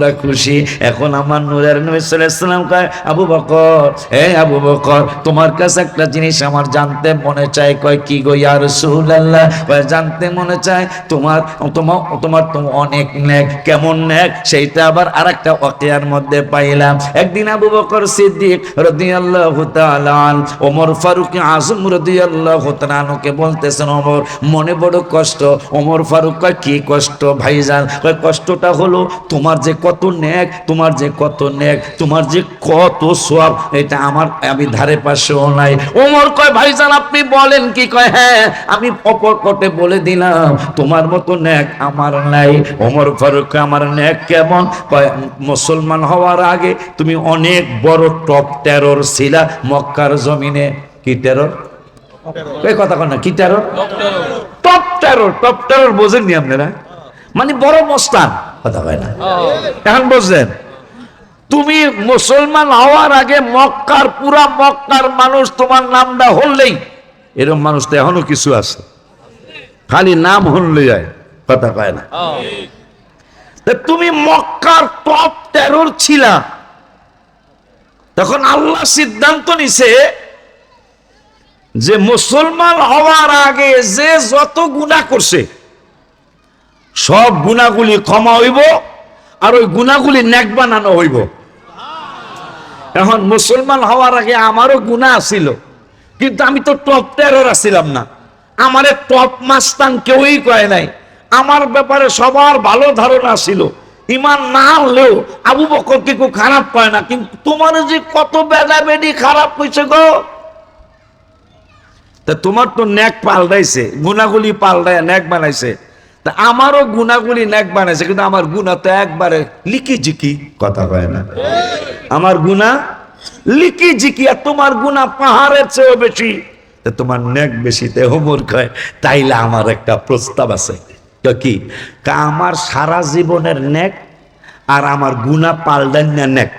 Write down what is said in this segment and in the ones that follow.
আমরা খুশি। এখন আমার নূরের নবী সাল্লাম কয়, আবু বকর এ আবু বকর, তোমার কাছে একটা জিনিস আমার জানতে মনে চায়। কয়, কি গো ইয়া রাসূলুল্লাহ? কয়, জানতে মনে চায়, তোমার তোমার তোমার তো অনেক নেক। কেমন নেক? সেইটা আবার আরেকটা ওয়াকিয়ার মধ্যে পাইলাম। একদিন আবু বকর সিদ্দিক রাদিয়াল্লাহু তাআলা ওমর ফারুক আজম রাদিয়াল্লাহু তাআলা আনহুকে বলতেছেন, ওমর, মনে বড় কষ্ট। ওমর ফারুক কয়, কি কষ্ট ভাইজান? কয়, কষ্টটা হলো তোমার যে কত নেক তোমার যে কত নেক তোমার যে কত সওয়াব এটা আমার আমি ধারে পাশেও নাই। ওমর কয় ভাইজান আপনি বলেন কি? কয় হ্যাঁ আমি অপর কটে বলে দিলাম তোমার মতো নেক আমার নাই। ওমর ফারুক আমার নেক কেমন? কয় মুসলমান হওয়ার আগে তুমি অনেক বড় টপ টেরর ছিলা মক্কার জমিনে। কি টেরর? এই কথা কন না কি terror. Top terror top terror বোঝেননি আপনারা? মানে বড় মস্তান। কথা কয় না। এখন বুঝলেন তুমি মুসলমান হওয়ার আগে মক্কার পুরা মক্কার মানুষ তোমার নামটা হললেই এরকম মানুষ তো এখনও কিছু আছে। খালি নাম হললে যায় কথা কয় না। তুমি মক্কার টপ টেরোর ছিলা। তখন আল্লাহ সিদ্ধান্ত নিছে যে মুসলমান হওয়ার আগে যে যত গুণা করছে সব গুণাগুলি ক্ষমা হইব আর ওই গুণাগুলি নেক বানানো হইব। এখন মুসলমান হওয়ার আগে আমারও গুণা আছিল, কিন্তু আমি তো টপ টেরর আছিলাম না। আমারে টপ মাস্তান কেউই কয় নাই। আমার ব্যাপারে সবার ভালো ধারণা ছিল। ইমান না হলেও আবু বকরকে কেউ খারাপ পায় না, কিন্তু তোমার যে কত বেলা বেডি খারাপ হয়েছে গো। তা তোমার তো ন্যাক পাল্টাইছে, গুণাগুলি পাল্টায় ন্যাক বানাইছে। তা আমারও গুণাগুলি ন্যাক বানাইছে কিন্তু আমার গুণা তো একবারে লিকি জিকি কথা কয় না। আমার গুণা লিকি জিকি আর তোমার গুণা পাহাড়ের চেয়েও বেশি। তোমার নেক বেশি তে হোমর কয় তাইলে আমার একটা প্রস্তাব আছে। তো কি? কা আমার সারা জীবনের নেক আর আমার গুণা পাল্টান্যা নেক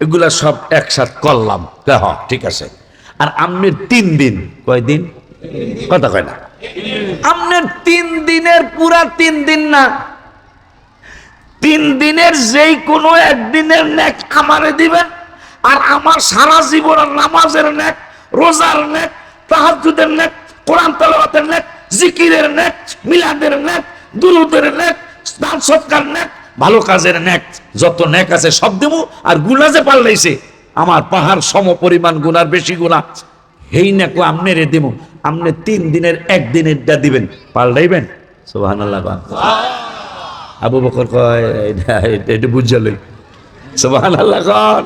এগুলা সব একসাথ করলাম। কে হ ঠিক আছে। আর আমনের তিন দিন। কয়দিন? কথা কয় না। আমনের তিন দিনের, পুরা তিন দিন না, তিন দিনের যেই কোনো একদিনের আমারে দিবেন, আর আমার সারা নামাজের রোজার তাহাজুদের কোরআন তালাওয়াতের নেক, জিকিরের নেক, মিলাদের নেক, দুরুদের নেক, দান সৎকার নেক, ভালো কাজের নেক, যত নেক আছে সব দেবো আর গুণা যে পাল্লাইছে, আমার পাহাড় সম পরিমাণ গুনার বেশি গুণা হেই নেকো, আমনে রে দেবো আমনে তিন দিনের একদিনেরটা দিবেন, পাল্টাইবেন? সুবহানাল্লাহ বা আবু বকর কয়, এটা বুঝালই সোহান আল্লাহ কর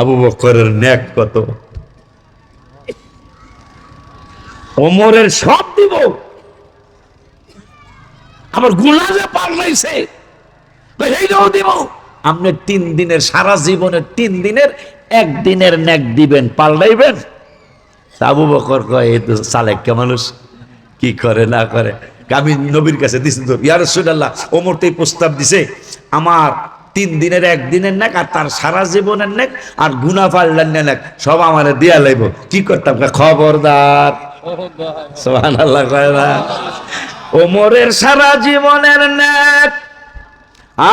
আবু বকরের ন্যাক কত? ওমরের সব দিব। আমারগুলা যে পাল্টাইছে এইটাও দিব। আপনি তিন দিনের, সারা জীবনের তিন দিনের একদিনের ন্যাক দিবেন, পাল্টাইবেন? আবু বকর কয়, এই তো সালেক্কা মানুষ, কি করে, না করে? আমি নবীর কাছে দিছি তো ইয়ার রসুল্লাহ ওমর তো প্রস্তাব দিছে, আমার তিন দিনের একদিনের নেক আর তার সারা জীবনের নেক আর গুনা পাল্লার নেক, সব আমার দিয়া লাইব। কি করতাম? খবরদার। আল্লাহ ওমরের সারা জীবনের নেক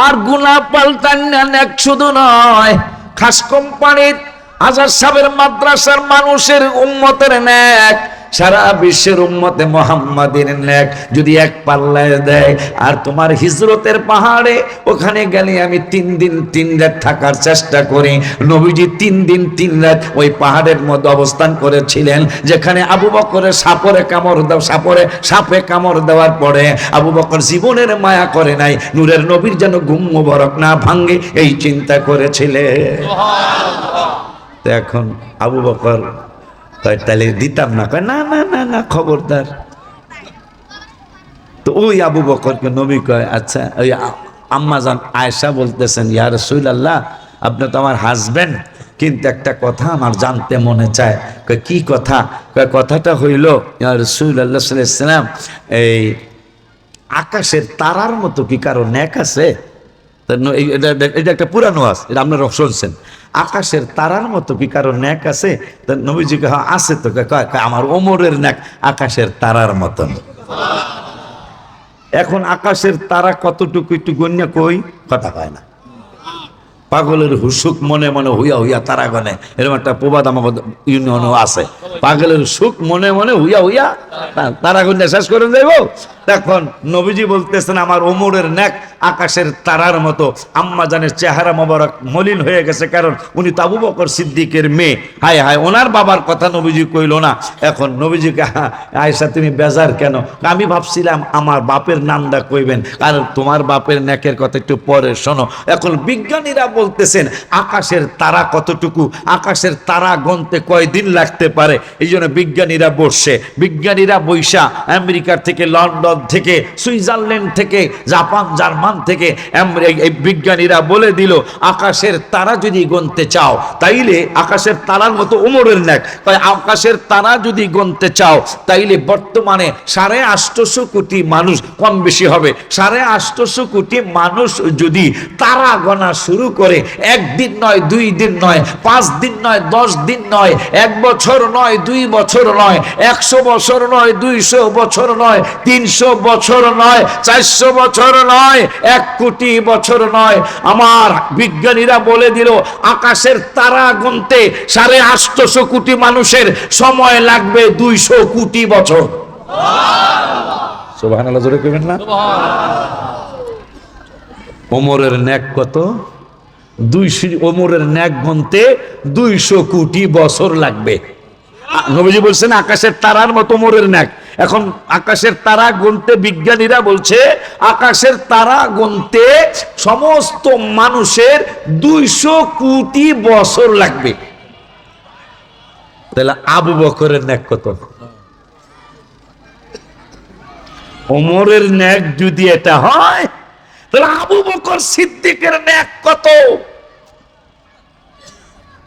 আর গুনা পাল্টান নেক শুধু নয়, খাস কোম্পানির হাজার সাবের মাদ্রাসার মানুষের উম্মতের নেক, সারা বিশ্বের উম্মতে মোহাম্মদের নেক, যদি এক পাল্লায় দেয়, আর তোমার হিজরতের পাহাড়ে ওখানে গেলে আমি তিন দিন তিন রাত থাকার চেষ্টা করি। নবীজি তিন দিন তিন রাত ওই পাহাড়ের মধ্যে অবস্থান করেছিলেন, যেখানে আবু বকরের সাপরে কামড় দাও সাপরে, সাপে কামড় দেওয়ার পরে আবু বকর জীবনের মায়া করে নাই, নূরের নবীর যেন ঘুম মোবারক না ভাঙ্গে এই চিন্তা করেছিলেন। তো এখন আবু বকর কয় তাহলে দিতাম না। কয়, না না না না, খবরদার। তো ওই আবু বকরকে নবী কয় আচ্ছা ওই আম্মাজান আয়েশা বলতেছেন, ইয়া রাসূলুল্লাহ, আপনি তো আমার হাজবেন্ড কিন্তু একটা কথা আমার জানতে মনে চায়। কি কথা? কথাটা হইল সাল্লাল্লাহু আলাইহি সাল্লাম এই আকাশের তারার মতো কি কারও ন্যাক আছে? এটা একটা পুরানো আস, এটা আপনারা শুনছেন। আকাশের তারার মতো কি কারও ন্যাক আছে? নবীজিকে হ্যাঁ আছে তো। আমার ওমরের ন্যাক আকাশের তারার মতন। এখন আকাশের তারা কতটুকু একটু গণ্য কই? কথা কয় না। পাগলের হুসুক মনে মনে হুইয়া হুইয়া তারা গনে। এরকম একটা প্রবাদ আমার ইউনিয়নও আছে। পাগলের সুখ মনে মনে হুইয়া হুইয়া তারা গনে শেষ করে দেব তখন নবীজি বলতেছেন আমার ওমরের ন্যাক আকাশের তারার মতো। আম্মা জানের চেহারা মোবারক মলিন হয়ে গেছে কারণ উনি তাবু বকর সিদ্দিকের মেয়ে। হায় হায় ওনার বাবার কথা নবীজি কইল না। এখন নবীজিকে হা, আয়েশা তুমি বেজার কেন? আমি ভাবছিলাম আমার বাপের নামটা কইবেন। কারণ তোমার বাপের ন্যাকের কথা একটু পরে শোনো। এখন বিজ্ঞানীরা বলতেছেন আকাশের তারা কতটুকু? আকাশের তারা গনতে কয়দিন লাগতে পারে? এই জন্য বিজ্ঞানীরা বসছে। বিজ্ঞানীরা বৈশা আমেরিকার থেকে লন্ডন থেকে, সুইজারল্যান্ড থেকে, জাপান, জার্মান থেকে এই- বিজ্ঞানীরা বলে দিল, আকাশের তারা যদি গনতে চাও, তাইলে আকাশের তারার মতো উমরের ন্যাক। তাই আকাশের তারা যদি গনতে চাও, তাইলে বর্তমানে সাড়ে আটশোশো কোটি মানুষ কম বেশি হবে। সাড়ে আটশোশো কোটি মানুষ যদি তারা গণা শুরু করে, একদিন নয়, দুই দিন নয়, পাঁচ দিন নয়, দশ দিন নয়, এক বছর নয়, দুই বছর নয়, একশো বছর নয়, দুইশো বছর নয়, তিনশো বছর নয়, চারশো বছর নয়, এক কোটি বছর নয়। আমার বিজ্ঞানীরা বলে দিল, আকাশের তারা গুনতে সাড়ে আটশোশো কোটি মানুষের সময় লাগবে দুইশো কোটি বছর। কত? দুইশো কোটি বছর লাগবে। নবীজি বলছেন, আকাশের তারার মতো ওমরের ন্যাক। এখন আকাশের তারা গুনতে বিজ্ঞানীরা বলছে, আকাশের তারা গুনতে সমস্ত মানুষের দুইশো কোটি বছর লাগবে। তাহলে আবু বকরের ন্যাক কত? ওমরের ন্যাক যদি এটা হয়, তাহলে আবু বকর সিদ্দিকের ন্যাক কত?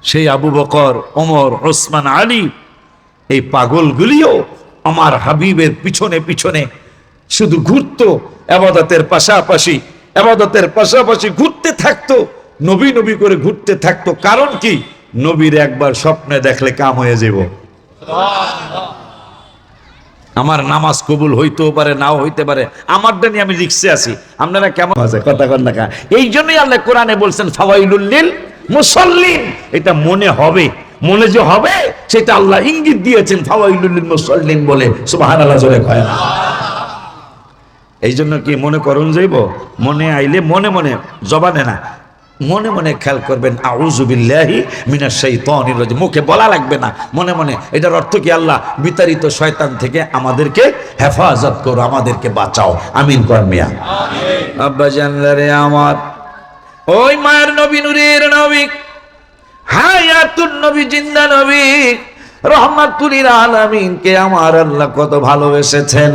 সেই আবু বকর, ওমর, ওসমান, আলী এই পাগলগুলিও আমার হাবিবের পিছনে পিছনে শুধু ঘুরতো আবাদতের পাশাপাশি আবাদতের পাশাপাশি ঘুরতে থাকতো, নবী নবী করে ঘুরতে থাকতো। কারণ কি? নবীর একবার স্বপ্নে দেখলে কাম হয়ে যাব। আমার নামাজ কবুল হইতেও পারে, নাও হইতে পারে। আমারটা নিয়ে আমি লিখছে আছি। আপনারা কেমন আছে কথা কন না কা? এই জন্যই আল্লাহ কোরআনে বলছেন ফাওয়াইলুল্লিল মুসল্লিন। এটা মনে হবে। মনে যে হবে, সেটা আল্লাহ ইঙ্গিত দিয়েছেন মুসল্লিন বলে। সুবহানাল্লাহ, জোরে কয় না। এই জন্য কি মনে করুন যাইব? মনে আইলে মনে মনে, জবানে না, মনে মনে খেয়াল করবেন আউজুবিল্লাহি মিনাশ শাইতানির রাজিম। মুখে বলা লাগবে না, মনে মনে। এটার অর্থ কি আল্লাহ? বিতাড়িত শয়তান থেকে আমাদেরকে হেফাজত করো, আমাদেরকে বাঁচাও। আমিন কর মিয়া। আব্বা জানলারে আমার। ওই মায়ের নবী, নুরের নবী। হায়াতুন নবী, জিন্দা নবী, রহমাতুলিল আলমিনকে আমার আল্লাহ কত ভালোবেসেছেন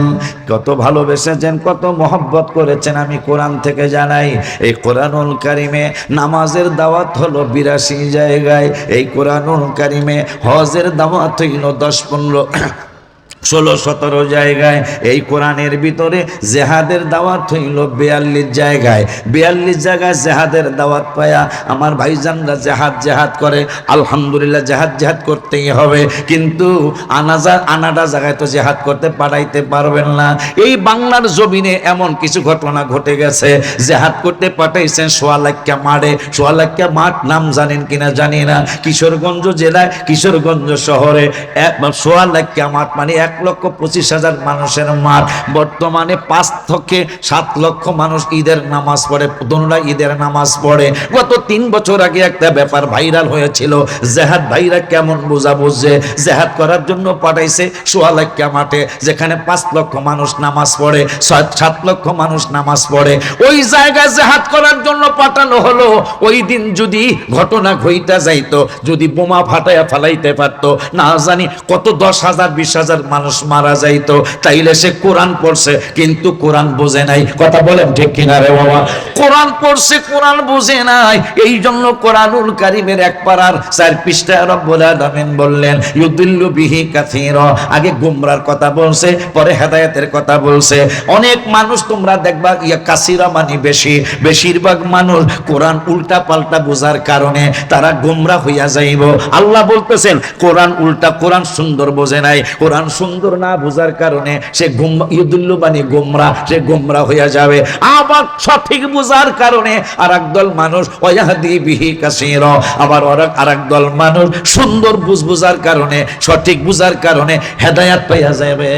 কত ভালোবেসেছেন, কত মহব্বত করেছেন আমি কোরআন থেকে জানাই। এই কোরআনুল কারিমে নামাজের দাওয়াত হলো বিরাশি জায়গায়, এই কোরআনুল কারিমে হজের দাওয়াত হইল দশ পনেরো ষোলো সতেরো জায়গায়। এই কোরআনের ভিতরে জেহাদের দাওয়াত হইল বিয়াল্লিশ জায়গায়। বিয়াল্লিশ জায়গায় জেহাদের দাওয়াত পায়া আমার ভাইজানরা জেহাদ জেহাদ করে। আলহামদুলিল্লাহ জেহাদ জেহাদ করতেই হবে। কিন্তু আনাজা, আনাডা জায়গায় তো জেহাদ করতে পাঠাইতে পারবেন না। এই বাংলার জমিনে এমন কিছু ঘটনা ঘটে গেছে। জেহাদ করতে পাঠাইছেন সোয়ালাক্কা মাঠে। সোয়ালাক্কা মাঠ নাম জানেন কিনা জানি না। কিশোরগঞ্জ জেলায়, কিশোরগঞ্জ শহরে। সোয়ালাক্কা মাঠ মানে এক লক্ষ পঁচিশ হাজার মানুষের মাঠ বর্তমানে পাঁচ থেকে সাত লক্ষ মানুষ ঈদের নামাজ পড়ে দোনরা ঈদের নামাজ পড়ে। গত তিন বছর আগে একটা ব্যাপার ভাইরাল হয়েছিল। জেহাদ ভাইরা কেমন বোঝা বুঝছে? জেহাদ করার জন্য পাঠাইছে সোয়ালাক্কা মাঠে, যেখানে পাঁচ লক্ষ মানুষ নামাজ পড়ে সাত লক্ষ মানুষ নামাজ পড়ে। ওই জায়গায় জেহাদ করার জন্য পাঠানো হলো। ওই দিন যদি ঘটনা ঘইটা যাইতো, যদি বোমা ফাটাইয়া ফালাইতে পারতো, না জানি কত দশ হাজার, বিশ হাজার মানুষ মারা যাইতো, তাইলে সে কোরআন পড়ছে, কিন্তু কোরআন বোঝে নাই। কথা বলেন ঠিক কিনা রে বাবা? কোরআন পড়ছে, কোরআন বোঝে নাই। এই জন্য কোরআনুল কারিমের এক পাড়ার চার পৃষ্ঠা রব্বুল আলামিন বললেন, ইউদিল্লু বিহি কাসীরা। আগে গুমরার কথা বলছে, পরে হেদায়েতের কথা বলছে। অনেক মানুষ তোমরা দেখবা, ইয়া কাসিরা মানে বেশি। বেশিরভাগ মানুষ মানুষ কোরআন উল্টা পাল্টা বোঝার কারণে তারা গুমরা হইয়া যাইব। আল্লাহ বলতেছেন, কোরআন উল্টা, কোরআন সুন্দর বোঝে নাই। কোরআন সুন্দর না বোঝার কারণে সে গুম ইদুল্লু মানে গোমরা, সে গোমরা হইয়া যাবে। আবার সঠিক বোঝার কারণে আর দল মানুষ, ওয়াহদি বিহি কাসির। আবার আর দল মানুষ সুন্দর বুঝ বুঝার কারণে, সঠিক বুঝার কারণে হেদায়াত পাইয়া যাবে।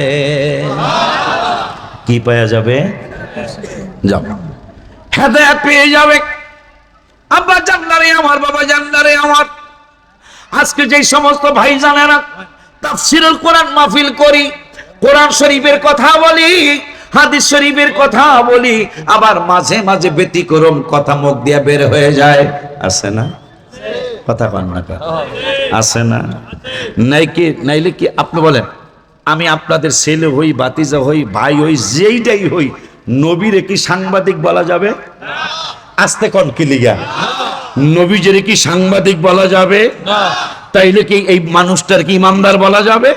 কি পাইয়া যাবে? যাও। হেদায়াত পেয়ে যাবে। আব্বা জান্নারে আমার, বাবা জান্নারে আমার। আজকে যে সমস্ত ভাই জানেরা তাফসিরুল কোরআন মাহফিল করি, কোরআন শরীফের কথা বলি, হাদিস শরীফের কথা বলি, আবার মাঝে মাঝে ব্যতিক্রম কথা মুখ দিয়ে বের হয়ে যায়। আছে না? কথা কন না? আছে না? নাই কি, নাইলে কি আপনি বলেন, আমি আপনাদের ছেলে হই বাতিজা হই, ভাই হই, যেইটাই হই, নবীরে কি সাংবাদিক বলা যাবে? আস্তে কন কি লিগা? নবীজের কি সাংবাদিক বলা যাবে? তাইলে কি এই মানুষটার কি ইমানদার বলা যাবে?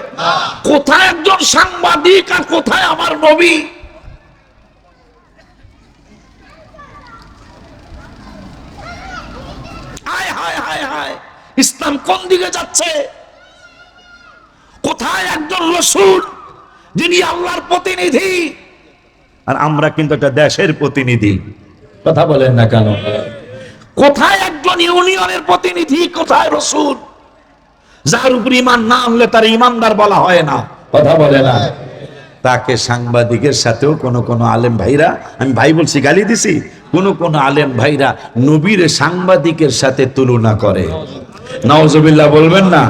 কোথায় একজন সাংবাদিক আর কোথায় আমার নবী? ইসলাম কোন দিকে যাচ্ছে? কোথায় একজন রসুল যিনি আল্লাহর প্রতিনিধি? আর আমরা কিন্তু একটা দেশের প্রতিনিধি। কথা বলেন না কেন? কোথায় একজন ইউনিয়নের প্রতিনিধি, কোথায় রসুল? যার উপর ইমান না আনলে তার ইমানদার বলা হয় না। কথা বলে না। তাকে সাংবাদিকের সাথেও কোন কোন আলেম ভাইরা, আমি ভাই বলছি, গালি দিছি, কোন কোন আলেম ভাইরা নবীর সাংবাদিকের সাথে তুলনা করে। নওজবিল্লাহ বলবেন না?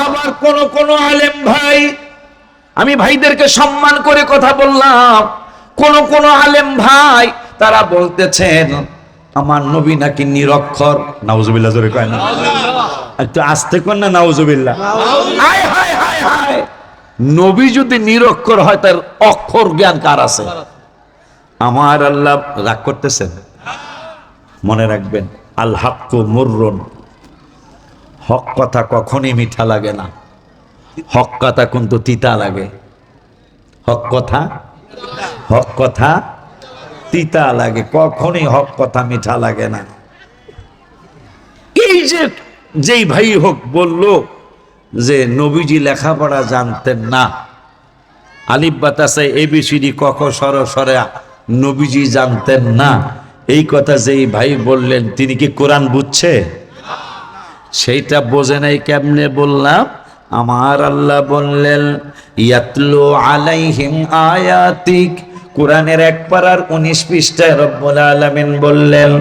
আবার কোন কোন আলেম ভাই, আমি ভাইদেরকে সম্মান করে কথা বললাম, কোন কোন আলেম ভাই, তারা বলতেছেন আমার নবী নাকি নিরক্ষর? নাউজুবিল্লাহ, জোরে কয় না। একটু আস্তে কর না হায় নবী যদি নিরক্ষর হয়, তার অক্ষর জ্ঞান কার আছে? আমার আল্লাহ রাগ করতেছেন। মনে রাখবেন, আল হাক্কু মুররুন। হক কথা কখনই মিঠা লাগে না। হক কথা কিন্তু তিতা লাগে। হক কথা? হক কথা তিতা লাগে, কখনই হক কথা মিঠা লাগে না। এই যে যেই ভাই হোক বলল যে, নবীজি লেখাপড়া জানতেন না। আলিফ বাতাসে এবিসিডি কখ সর সরে নবীজি জানতেন না। এই কথা যেই ভাই বললেন, তিনি কি কোরআন বুঝছে? সেইটা বোঝে নাই কেমনে বললাম? আমার আল্লাহ বললেন, ইয়াতলু আলাইহিম আয়াতিক কোরআনের এক পারার উনিশ পৃষ্ঠায় রব্বুল আলামিন বললেন,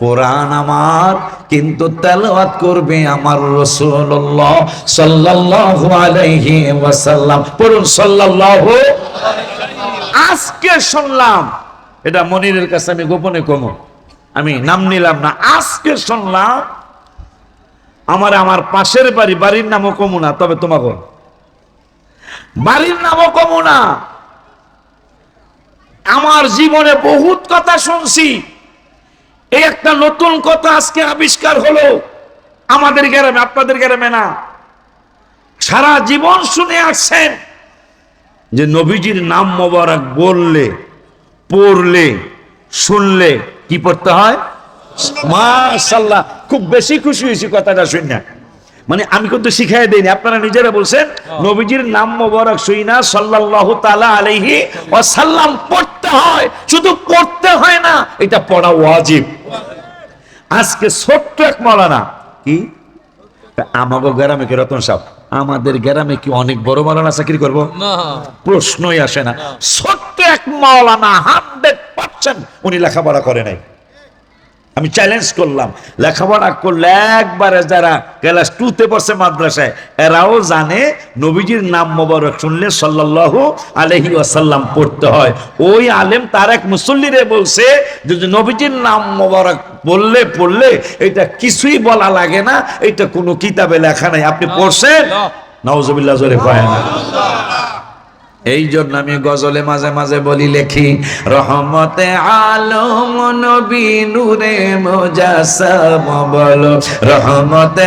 কোরআন আমার, কিন্তু তেলাওয়াত করবে আমার রসুল্লাহ সাল্লাল্লাহু আলাইহি ওয়াসাল্লাম। পড়ুন, সাল্লাল্লাহু আজকে শুনলাম, এটা মনিরের কাছে আমি গোপনে কমো, আমি নাম নিলাম না, আজকে শুনলাম, আমার আমার পাশের বাড়ি, বাড়ির নামও কমু না, তবে তোমাকে বাড়ির নামও কমু না। আমার জীবনে বহুত কথা শুনছি। এই একটা নতুন কথা আজকে আবিষ্কার হলো। আমাদের গ্রামে, আপনাদের গ্রামে না। সারা জীবন শুনে আসছেন যে নবীজির নাম মোবারক বললে, পড়লে, শুনলে কি পড়তে হয়? মাশাল্লাহ খুব বেশি খুশি হয়েছি কথাটা শুনে। মানে আমি কিন্তু শিখাই দেইনি আপনারা নিজেরা বলছেন নবীজির নাম মোবারক শুইনা সাল্লাল্লাহু তাআলা আলাইহি ওয়াসাল্লাম পড়তে হয় শুধু পড়তে হয় না এটা পড়া ওয়াজিব। আজকে ছোট্ট এক মাওলানা কি? আমাগো গ্রামে কি রতন সাহেব? আমাদের গ্রামে কি অনেক বড় মাওলানা চাকরি করব? না। প্রশ্নই আসে না। ছোট্ট এক মাওলানা হান্ড্রেড পার্সেন্ট উনি লেখাপড়া করে নাই। আমি চ্যালেঞ্জ করলাম। লেখাপড়া করলে একবারে যারা ক্লাস টুতে পড়ছে মাদ্রাসায় এরাও জানে নবীজির নাম মোবারক শুনলে সাল্লাল্লাহু আলাইহি ওয়াসাল্লাম পড়তে হয়। ওই আলেম তার এক মুসল্লিরে বলছে যে যে নবীজির নাম মোবারক বললে পড়লে এটা কিছুই বলা লাগে না এটা কোনো কিতাবে লেখা নাই। আপনি পড়ছেন? না। নওজবিল্লাহ জোরে কয় না। এই জন্য আমি গজলে মাঝে মাঝে বলি, লেখি, রহমতে আলম নবী নূরে মোজাসাম বলো, রহমতে